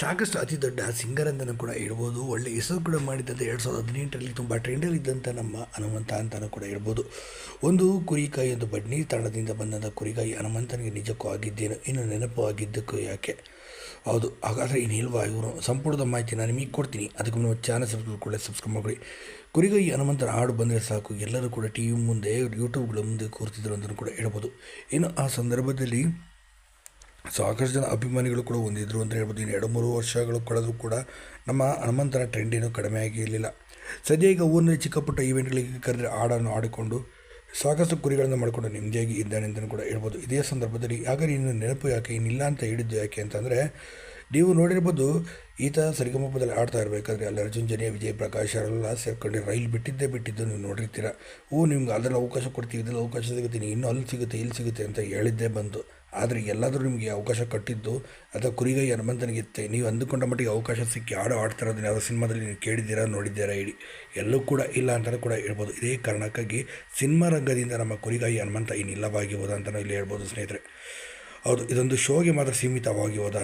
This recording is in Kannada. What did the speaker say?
ಸಾಕಷ್ಟು ಅತಿ ದೊಡ್ಡ ಸಿಂಗರ್ ಅಂತಲೂ ಕೂಡ ಹೇಳ್ಬೋದು ಒಳ್ಳೆ ಹೆಸರು ಕೂಡ ಮಾಡಿದ್ದಂಥ ಎರಡು ಸಾವಿರದ ಹದಿನೆಂಟರಲ್ಲಿ ತುಂಬ ಟ್ರೆಂಡಲ್ಲಿದ್ದಂಥ ನಮ್ಮ ಹನುಮಂತ ಅಂತಲೂ ಕೂಡ ಹೇಳ್ಬೋದು ಒಂದು ಕುರಿಕಾಯಿ, ಒಂದು ಬಡ್ನಿ ತಾಣದಿಂದ ಬಂದಂಥ ಕುರಿಕಾಯಿ ಹನುಮಂತನಿಗೆ ನಿಜಕ್ಕೂ ಆಗಿದ್ದೇನು, ಇನ್ನು ನೆನಪು ಆಗಿದ್ದಕ್ಕೂ ಯಾಕೆ? ಹೌದು, ಹಾಗಾದರೆ ಇನ್ನಿಲ್ವಾ ಇವರು? ಸಂಪೂರ್ಣದ ಮಾಹಿತಿ ನಾನು ನಿಮಗೆ ಕೊಡ್ತೀನಿ. ಅದಕ್ಕೆ ನೀವು ಚಾನಲ್ ಸಬ್ಸ್ಕ್ರೈಬ್ ಕೂಡ ಸಬ್ಸ್ಕ್ರೈಬ್ ಮಾಡಿ ಕುರಿಗಾಯಿ ಹನುಮಂತನ ಹಾಡು ಬಂದರೆ ಸಾಕು. ಎಲ್ಲರೂ ಕೂಡ ಟಿ ವಿ ಮುಂದೆ ಯೂಟ್ಯೂಬ್ಗಳ ಮುಂದೆ ಕೂರ್ತಿದ್ರು ಅಂತಲೂ ಕೂಡ ಹೇಳ್ಬೋದು. ಇನ್ನು ಆ ಸಂದರ್ಭದಲ್ಲಿ ಸಾಕಷ್ಟು ಜನ ಅಭಿಮಾನಿಗಳು ಕೂಡ ಹೊಂದಿದ್ರು ಅಂತ ಹೇಳ್ಬೋದು. ಇನ್ನು ಎರಡು ಮೂರು ವರ್ಷಗಳು ಕಳೆದರೂ ಕೂಡ ನಮ್ಮ ಹನುಮಂತನ ಟ್ರೆಂಡ್ ಏನೂ ಕಡಿಮೆ ಆಗಿರಲಿಲ್ಲ ಸದ್ಯ ಈಗ ಊರಿನಲ್ಲಿ ಚಿಕ್ಕ ಪುಟ್ಟ ಈವೆಂಟ್ಗಳಿಗೆ ಕರೆದ್ರೆ ಹಾಡನ್ನು ಆಡಿಕೊಂಡು ಸಾಕಷ್ಟು ಕುರಿಗಳನ್ನು ಮಾಡಿಕೊಂಡು ನೆಮ್ಮದಿಯಾಗಿ ಇದ್ದಾನೆ ಅಂತಲೂ ಕೂಡ ಹೇಳ್ಬೋದು. ಇದೇ ಸಂದರ್ಭದಲ್ಲಿ ಹಾಗಾದ್ರೆ ಇನ್ನು ನೆನಪು ಯಾಕೆ, ಇನ್ನಿಲ್ಲ ಅಂತ ಹೇಳಿದ್ದು ಯಾಕೆ ಅಂತಂದರೆ ನೀವು ನೋಡಿರ್ಬೋದು, ಈತ ಸರಿಗಮಪದಲ್ಲಿ ಆಡ್ತಾ ಇರಬೇಕಾದ್ರೆ ಅಲ್ಲಿ ಅರ್ಜುನ್ ಜನಿಯ, ವಿಜಯ್ ಪ್ರಕಾಶ್ ಅವರೆಲ್ಲ ಸೇರ್ಕೊಂಡು ರೈಲ್ ಬಿಟ್ಟಿದ್ದೇ ಬಿಟ್ಟಿದ್ದು ನೀವು ನೋಡಿರ್ತೀರ. ಓ, ನಿಮ್ಗೆ ಅದರಲ್ಲಿ ಅವಕಾಶ ಕೊಡ್ತೀವಿ, ಇದರಲ್ಲಿ ಅವಕಾಶ ಸಿಗುತ್ತೆ ಇನ್ನೂ ಅಲ್ಲಿ ಸಿಗುತ್ತೆ, ಇಲ್ಲಿ ಸಿಗುತ್ತೆ ಅಂತ ಹೇಳಿದ್ದೇ ಬಂತು. ಆದರೆ ಎಲ್ಲಾದರೂ ನಿಮಗೆ ಅವಕಾಶ ಕಟ್ಟಿದ್ದು, ಅಥವಾ ಕುರಿಗೈ ಹನುಮಂತನಿಗಿತ್ತೆ ನೀವು ಅಂದುಕೊಂಡ ಮಟ್ಟಿಗೆ ಅವಕಾಶ ಸಿಕ್ಕಿ ಹಾಡು ಆಡ್ತಿರೋದನ್ನ ಯಾವುದೋ ಯಾವ ಸಿನಿಮಾದಲ್ಲಿ ನೀವು ಕೇಳಿದ್ದೀರಾ, ನೋಡಿದ್ದೀರಾ ಹೇಳಿ ಎಲ್ಲೂ ಕೂಡ ಇಲ್ಲ ಅಂತಲೂ ಕೂಡ ಹೇಳ್ಬೋದು. ಇದೇ ಕಾರಣಕ್ಕಾಗಿ ಸಿನಿಮಾ ರಂಗದಿಂದ ನಮ್ಮ ಕುರಿಗಾಯಿ ಹನುಮಂತ ಇನ್ನಿಲ್ಲವಾಗಿ ಹೋದ ಅಂತಲೂ ಇಲ್ಲಿ ಹೇಳ್ಬೋದು ಸ್ನೇಹಿತರೆ. ಹೌದು, ಇದೊಂದು ಶೋಗೆ ಮಾತ್ರ ಸೀಮಿತವಾಗಿ ಹೋದ